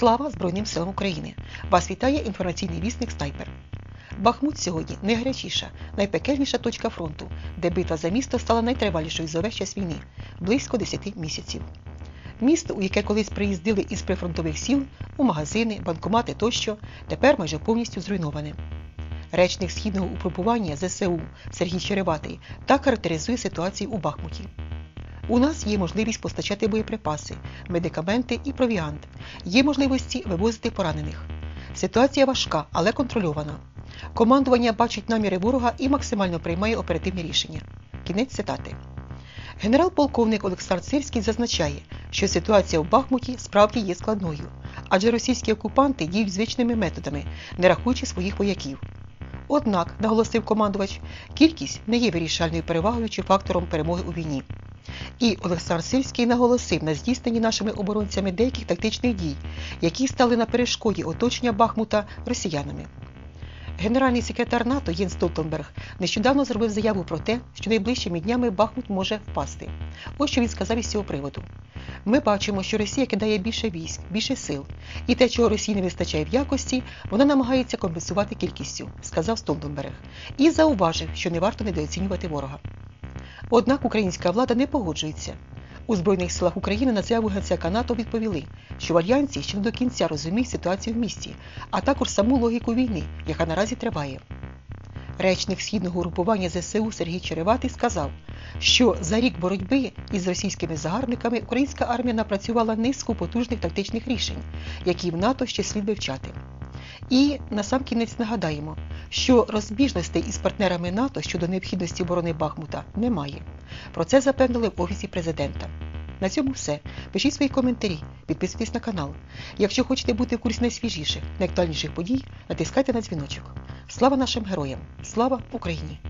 Слава Збройним силам України! Вас вітає інформаційний вісник Снайпер. Бахмут сьогодні найгарячіша, найпекельніша точка фронту, де битва за місто стала найтривалішою за весь час війни близько 10 місяців. Місто, у яке колись приїздили із прифронтових сіл, у магазини, банкомати тощо, тепер майже повністю зруйноване. Речник східного угрупування ЗСУ Сергій Череватий так характеризує ситуацію у Бахмуті. У нас є можливість постачати боєприпаси, медикаменти і провіант. Є можливості вивозити поранених. Ситуація важка, але контрольована. Командування бачить наміри ворога і максимально приймає оперативні рішення. Кінець цитати. Генерал-полковник Олександр Сирський зазначає, що ситуація в Бахмуті справді є складною, адже російські окупанти діють звичними методами, не рахуючи своїх вояків. Однак, наголосив командувач, кількість не є вирішальною перевагою чи фактором перемоги у війні. І Олександр Сирський наголосив на здійсненні нашими оборонцями деяких тактичних дій, які стали на перешкоді оточення Бахмута росіянами. Генеральний секретар НАТО Єнс Столтенберг нещодавно зробив заяву про те, що найближчими днями Бахмут може впасти. Ось що він сказав із цього приводу. Ми бачимо, що Росія кидає більше військ, більше сил, і те, чого Росії не вистачає в якості, вона намагається компенсувати кількістю, сказав Столтенберг, і зауважив, що не варто недооцінювати ворога. Однак українська влада не погоджується. У Збройних силах України на заяву генсека НАТО відповіли, що в альянсі ще не до кінця розуміють ситуацію в місті, а також саму логіку війни, яка наразі триває. Речник східного групування ЗСУ Сергій Череватий сказав, що за рік боротьби із російськими загарбниками українська армія напрацювала низку потужних тактичних рішень, які в НАТО ще слід вивчати. І насамкінець нагадаємо, що розбіжностей із партнерами НАТО щодо необхідності оборони Бахмута немає. Про це запевнили в офісі президента. На цьому все. Пишіть свої коментарі, підписуйтесь на канал. Якщо хочете бути в курсі найсвіжіших, найактуальніших подій, натискайте на дзвіночок. Слава нашим героям! Слава Україні!